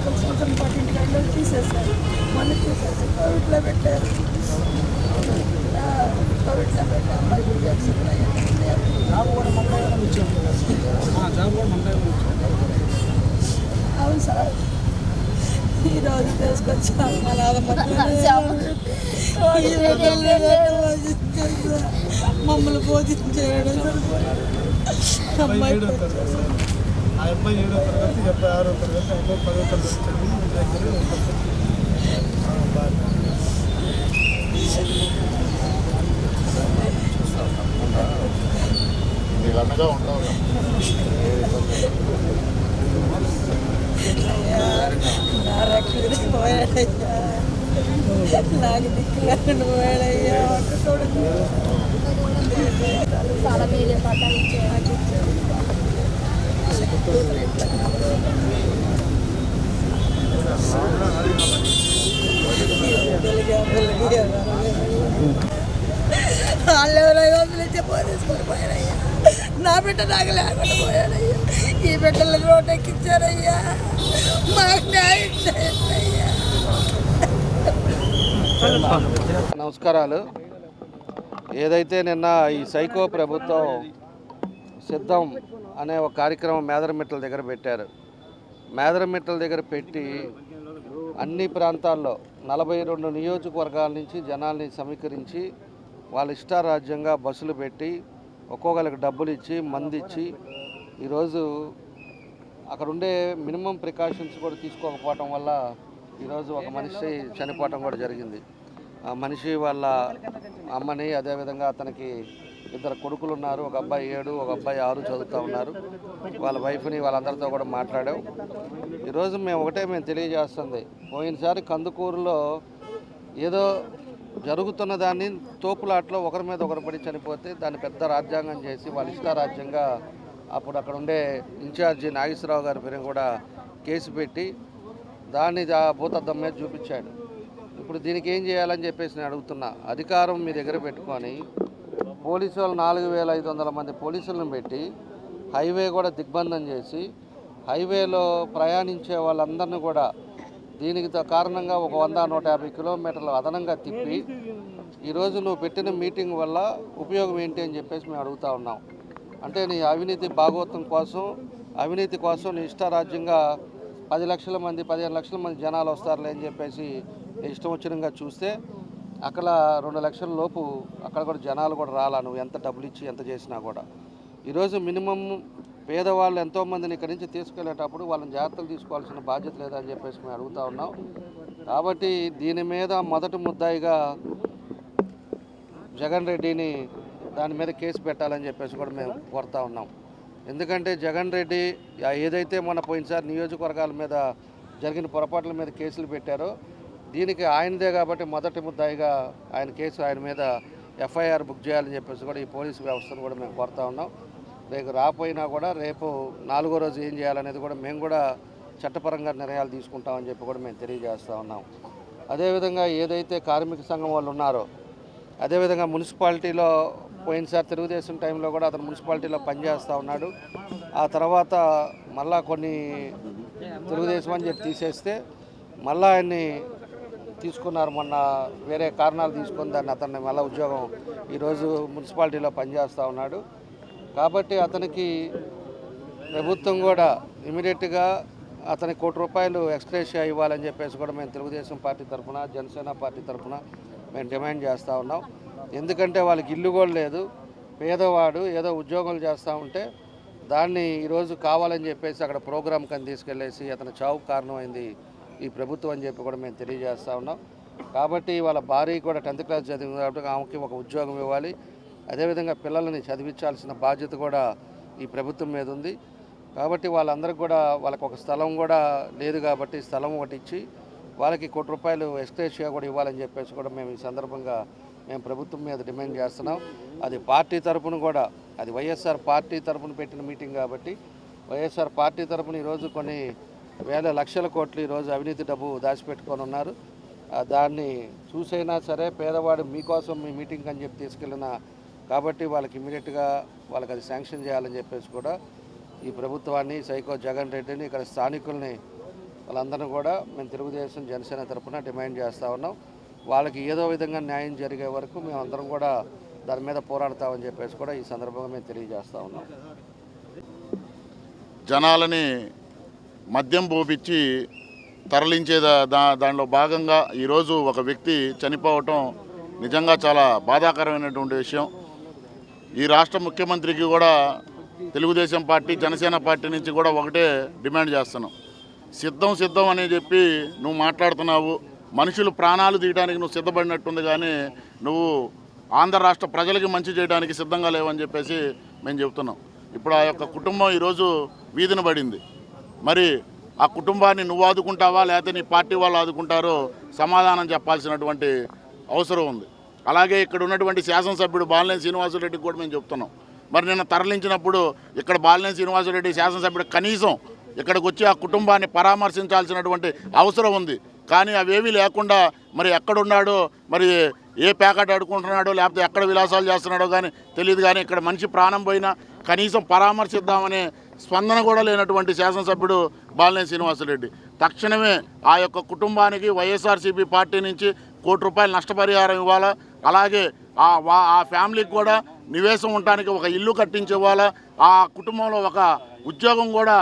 ఒక సంవత్సరం పాటు ఇంటికాడలో తీసేస్తారు మళ్ళీ తీసేసి కోవిడ్లో పెట్టారు ఆ, కోవిడ్లో పెట్టి అమ్మాయికి యాక్సిడెంట్ అయ్యింది. అవును సార్. ఈరోజు తీసుకొచ్చాం మమ్మల్ని అమ్మాయి ఆ అబ్బాయి ఏడో తరగతి అబ్బాయి ఆరో తరగతి అబ్బాయి పదో తరగతి రక్షణ పోయాడయ్యా నాకు దిక్కు లేకుండా పోయాడయ్యా చాలా మీరే పట్టాలు నాకు వాళ్ళు పోలీసుకొని పోయారయ్యా నా బిడ్డ నాకు లేకుండా పోయాడయ్యా ఈ బిడ్డలు రోడ్ ఎక్కించారయ్యా మాకు న్యాయం చేయండి అయ్యా నమస్కారాలు. ఏదైతే నిన్న ఈ సైకో ప్రభుత్వం సిద్ధం అనే ఒక కార్యక్రమం మేదరమిట్టల దగ్గర పెట్టారు. మేదరమిట్టల దగ్గర పెట్టి అన్ని ప్రాంతాల్లో నలభై రెండు నియోజకవర్గాల నుంచి జనాల్ని సమీకరించి వాళ్ళ ఇష్టారాజ్యంగా బస్సులు పెట్టి ఒక్కొక్కరికి డబ్బులు ఇచ్చి మంది ఇచ్చి ఈరోజు అక్కడ ఉండే మినిమం ప్రికాషన్స్ కూడా తీసుకోకపోవటం వల్ల ఈరోజు ఒక మనిషి చనిపోవటం కూడా జరిగింది. మనిషి వాళ్ళ అమ్మని అదేవిధంగా అతనికి ఇద్దరు కొడుకులు ఉన్నారు ఒక అబ్బాయి ఏడు ఒక అబ్బాయి ఆరు చదువుతూ ఉన్నారు. వాళ్ళ వైఫ్ని వాళ్ళందరితో కూడా మాట్లాడాం. ఈరోజు మేము ఒకటే మేము తెలియజేస్తుంది. పోయినసారి కందుకూరులో ఏదో జరుగుతున్న దాన్ని తోపులాట్లో ఒకరి మీద ఒకరు పడి చనిపోతే దాన్ని పెద్ద రాజ్యాంగం చేసి వాళ్ళ ఇష్టారాజ్యంగా అప్పుడు అక్కడ ఉండే ఇన్ఛార్జి నాగేశ్వరరావు గారి పేరు కూడా కేసు పెట్టి దాన్ని భూతద్దం మీద చూపించాడు. ఇప్పుడు దీనికి ఏం చేయాలని చెప్పేసి నేను అడుగుతున్నా. అధికారం మీ దగ్గర పెట్టుకొని పోలీసు వాళ్ళు నాలుగు వేల ఐదు వందల మంది పోలీసులను పెట్టి హైవే కూడా దిగ్బంధం చేసి హైవేలో ప్రయాణించే వాళ్ళందరినీ కూడా దీనికి కారణంగా ఒక వంద నూట యాభై కిలోమీటర్లు అదనంగా తిప్పి ఈరోజు నువ్వు పెట్టిన మీటింగ్ వల్ల ఉపయోగం ఏంటి అని చెప్పేసి మేము అడుగుతా ఉన్నాం. అంటే నీ అవినీతి భాగవతం కోసం అవినీతి కోసం నీ ఇష్టారాజ్యంగా పది లక్షల మంది పదిహేను లక్షల మంది జనాలు వస్తారులే అని చెప్పేసి ఇష్టం వచ్చినంగా చూస్తే అక్కడ రెండు లక్షల లోపు అక్కడ కూడా జనాలు కూడా రాలా నువ్వు ఎంత డబ్బులు ఇచ్చి ఎంత చేసినా కూడా. ఈరోజు మినిమం పేదవాళ్ళు ఎంతోమందిని ఇక్కడి నుంచి తీసుకెళ్ళేటప్పుడు వాళ్ళని జాగ్రత్తలు తీసుకోవాల్సిన బాధ్యత లేదని చెప్పేసి మేము అడుగుతా ఉన్నాం. కాబట్టి దీని మీద మొదటి ముద్దాయిగా జగన్ రెడ్డిని దాని మీద కేసు పెట్టాలని చెప్పేసి కూడా మేము కోరుతా ఉన్నాం. ఎందుకంటే జగన్ రెడ్డి ఏదైతే మొన్న పోయినసారి నియోజకవర్గాల మీద జరిగిన పొరపాట్ల మీద కేసులు పెట్టారో దీనికి ఆయనదే కాబట్టి మొదటి ముద్దాయిగా ఆయన కేసు ఆయన మీద ఎఫ్ఐఆర్ బుక్ చేయాలని చెప్పేసి కూడా ఈ పోలీసు వ్యవస్థను కూడా మేము కోరుతా ఉన్నాం. రేపు రాపోయినా కూడా రేపు నాలుగో రోజు ఏం చేయాలనేది కూడా మేము కూడా చట్టపరంగా నిర్ణయాలు తీసుకుంటామని చెప్పి కూడా మేము తెలియజేస్తూ ఉన్నాం. అదేవిధంగా ఏదైతే కార్మిక సంఘం వాళ్ళు ఉన్నారో అదేవిధంగా మున్సిపాలిటీలో పోయినసారి తెలుగుదేశం టైంలో కూడా అతను మున్సిపాలిటీలో పనిచేస్తూ ఉన్నాడు. ఆ తర్వాత మళ్ళా కొన్ని తెలుగుదేశం అని చెప్పి తీసేస్తే మళ్ళా ఆయన్ని తీసుకున్నారు మొన్న వేరే కారణాలు తీసుకుని దాన్ని అతన్ని మళ్ళీ ఉద్యోగం ఈరోజు మున్సిపాలిటీలో పనిచేస్తూ ఉన్నాడు. కాబట్టి అతనికి ప్రభుత్వం కూడా ఇమీడియట్గా అతని కోటి రూపాయలు ఎక్స్ప్రెషియా ఇవ్వాలని చెప్పేసి కూడా మేము తెలుగుదేశం పార్టీ తరఫున జనసేన పార్టీ తరఫున మేము డిమాండ్ చేస్తూ ఉన్నాం. ఎందుకంటే వాళ్ళకి ఇల్లు కూడా లేదు. పేదవాడు ఏదో ఉద్యోగాలు చేస్తూ ఉంటే దాన్ని ఈరోజు కావాలని చెప్పేసి అక్కడ ప్రోగ్రామ్ కని తీసుకెళ్ళేసి అతని చావుకు కారణమైంది ఈ ప్రభుత్వం అని చెప్పి కూడా మేము తెలియజేస్తూ ఉన్నాం. కాబట్టి వాళ్ళ భార్య కూడా టెన్త్ క్లాస్ చదివింది కాబట్టి ఆమెకి ఒక ఉద్యోగం ఇవ్వాలి. అదేవిధంగా పిల్లల్ని చదివించాల్సిన బాధ్యత కూడా ఈ ప్రభుత్వం మీద ఉంది. కాబట్టి వాళ్ళందరికీ కూడా వాళ్ళకి ఒక స్థలం కూడా లేదు కాబట్టి స్థలం ఒకటి ఇచ్చి వాళ్ళకి కోటి రూపాయలు ఎక్స్టేషియా కూడా ఇవ్వాలని చెప్పేసి కూడా మేము ఈ సందర్భంగా మేము ప్రభుత్వం మీద డిమాండ్ చేస్తున్నాం. అది పార్టీ తరపున కూడా అది వైఎస్ఆర్ పార్టీ తరపున పెట్టిన మీటింగ్ కాబట్టి వైఎస్ఆర్ పార్టీ తరఫున ఈరోజు కొన్ని వేల లక్షల కోట్లు ఈరోజు అవినీతి డబ్బు దాచిపెట్టుకొని ఉన్నారు. దాన్ని చూసైనా సరే పేదవాడు మీకోసం మీ మీటింగ్ అని చెప్పి తీసుకెళ్ళిన కాబట్టి వాళ్ళకి ఇమీడియట్గా వాళ్ళకి అది శాంక్షన్ చేయాలని చెప్పేసి కూడా ఈ ప్రభుత్వాన్ని సైకో జగన్ రెడ్డిని ఇక్కడ స్థానికుల్ని వాళ్ళందరినీ కూడా మేము తెలుగుదేశం జనసేన తరఫున డిమాండ్ చేస్తూ ఉన్నాం. వాళ్ళకి ఏదో విధంగా న్యాయం జరిగే వరకు మేము అందరం కూడా దాని మీద పోరాడతామని చెప్పేసి కూడా ఈ సందర్భంగా మేము తెలియజేస్తూ ఉన్నాం. జనాలని మద్యం పోపిచ్చి తరలించే దా- దా దానిలో భాగంగా ఈరోజు ఒక వ్యక్తి చనిపోవటం నిజంగా చాలా బాధాకరమైనటువంటి విషయం. ఈ రాష్ట్ర ముఖ్యమంత్రికి కూడా తెలుగుదేశం పార్టీ జనసేన పార్టీ నుంచి కూడా ఒకటే డిమాండ్ చేస్తున్నాం. సిద్ధం సిద్ధం అని చెప్పి నువ్వు మాట్లాడుతున్నావు. మనుషులు ప్రాణాలు తీయడానికి నువ్వు సిద్ధపడినట్టుంది కానీ నువ్వు ఆంధ్ర రాష్ట్ర ప్రజలకి మంచి చేయడానికి సిద్ధంగా లేవని చెప్పేసి మేము చెబుతున్నాం. ఇప్పుడు ఆ యొక్క కుటుంబం ఈరోజు వీధిన పడింది. మరి ఆ కుటుంబాన్ని నువ్వు ఆదుకుంటావా లేకపోతే నీ పార్టీ వాళ్ళు ఆదుకుంటారో సమాధానం చెప్పాల్సినటువంటి అవసరం ఉంది. అలాగే ఇక్కడ ఉన్నటువంటి శాసనసభ్యుడు బాలినేని శ్రీనివాసరెడ్డికి కూడా మేము చెప్తున్నాం. మరి నిన్న తరలించినప్పుడు ఇక్కడ బాలినేని శ్రీనివాసరెడ్డి శాసనసభ్యుడు కనీసం ఇక్కడికి వచ్చి ఆ కుటుంబాన్ని పరామర్శించాల్సినటువంటి అవసరం ఉంది. కానీ అవేమీ లేకుండా మరి ఎక్కడున్నాడో మరి ఏ ప్యాకెట్ అడుకుంటున్నాడో లేకపోతే ఎక్కడ విలాసాలు చేస్తున్నాడో కానీ తెలియదు కానీ ఇక్కడ మనిషి ప్రాణం పోయినా కనీసం పరామర్శిద్దామనే స్పందన కూడా లేనటువంటి శాసనసభ్యుడు బాలినేని శ్రీనివాసరెడ్డి. తక్షణమే ఆ యొక్క కుటుంబానికి వైఎస్ఆర్సీపీ పార్టీ నుంచి కోటి రూపాయలు నష్టపరిహారం ఇవ్వాలా? అలాగే ఆ ఆ ఫ్యామిలీకి కూడా నివేశం ఉండటానికి ఒక ఇల్లు కట్టించి ఇవ్వాలా? ఆ కుటుంబంలో ఒక ఉద్యోగం కూడా